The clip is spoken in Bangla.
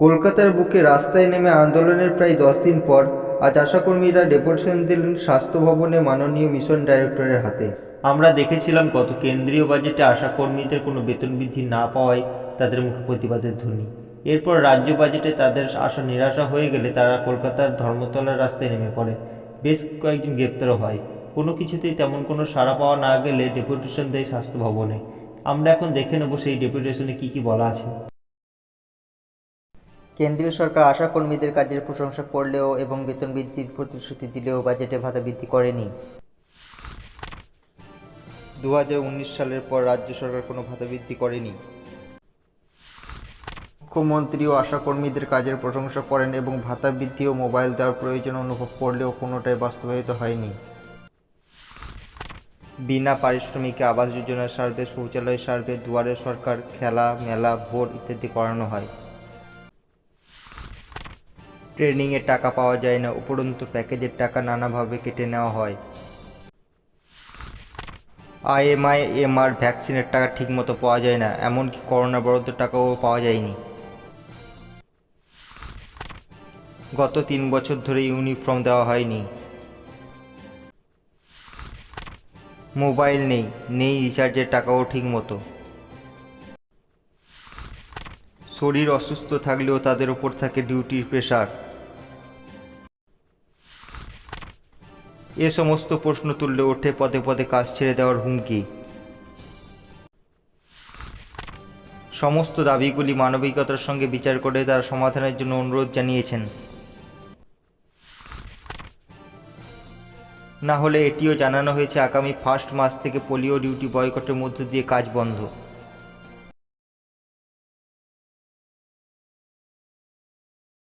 কলকাতার বুকে রাস্তায় নেমে আন্দোলনের প্রায় দশ দিন পর আজ আশাকর্মীরা ডেপুটেশন দিলেন স্বাস্থ্য ভবনে মাননীয় মিশন ডাইরেক্টরের হাতে। আমরা দেখেছিলাম গত কেন্দ্রীয় বাজেটে আশা কর্মীদের কোনো বেতন বৃদ্ধি না পাওয়ায় তাদের মুখে প্রতিবাদের ধ্বনি। এরপর রাজ্য বাজেটে তাদের আশা নিরাশা হয়ে গেলে তারা কলকাতার ধর্মতলার রাস্তায় নেমে পড়ে। বেশ কয়েকজন গ্রেপ্তারও হয়। কোনো কিছুতেই তেমন কোনো সাড়া পাওয়া না গেলে ডেপুটেশন দেয় স্বাস্থ্য ভবনে। আমরা এখন দেখে নেব সেই ডেপুটেশনে কী কী বলা আছে। কেন্দ্রীয় সরকার আশা কর্মীদের কাজের প্রশংসা করলেও এবং বেতন বৃদ্ধির প্রতিশ্রুতি দিলেও বাজেটে ভাতা বৃদ্ধি করেনি। দু হাজার উনিশ সালের পর রাজ্য সরকার কোনো ভাতা বৃদ্ধি করেনি। মুখ্যমন্ত্রীও আশা কর্মীদের কাজের প্রশংসা করেন এবং ভাতা বৃদ্ধি ও মোবাইল দেওয়ার প্রয়োজন অনুভব করলেও কোনোটাই বাস্তবায়িত হয়নি। বিনা পারিশ্রমিকে আবাস যোজনা সার্ভে শৌচালয় সার্ভে দুয়ারে সরকার খেলা মেলা ভোট ইত্যাদি করানো হয়। ট্রেনিংয়ে টাকা পাওয়া যায় না, উপরন্তু প্যাকেজের টাকা নানাভাবে কেটে নেওয়া হয়। আইএমআই, এমআর, ভ্যাকসিনের টাকা ঠিকমতো পাওয়া যায় না, এমনকি করোনা বরাদ্দ টাকাও পাওয়া যায়নি। গত তিন বছর ধরে ইউনিফর্ম দেওয়া হয়নি। মোবাইল নেই নেই রিচার্জের টাকাও ঠিক মতো শরীর অসুস্থ থাকলেও তাদের ওপর থাকে ডিউটির প্রেশার। এ সমস্ত প্রশ্ন তুললে ওঠে পদে পদে কাজ ছেড়ে দেওয়ার হুমকি। সমস্ত দাবিগুলি মানবিকতার সঙ্গে বিচার করে তার সমাধানের জন্য অনুরোধ জানিয়েছেন। না হলে এটিও জানানো হয়েছে আগামী ফার্স্ট মাস থেকে পোলিও ডিউটি বয়কটের মধ্য দিয়ে কাজ বন্ধ।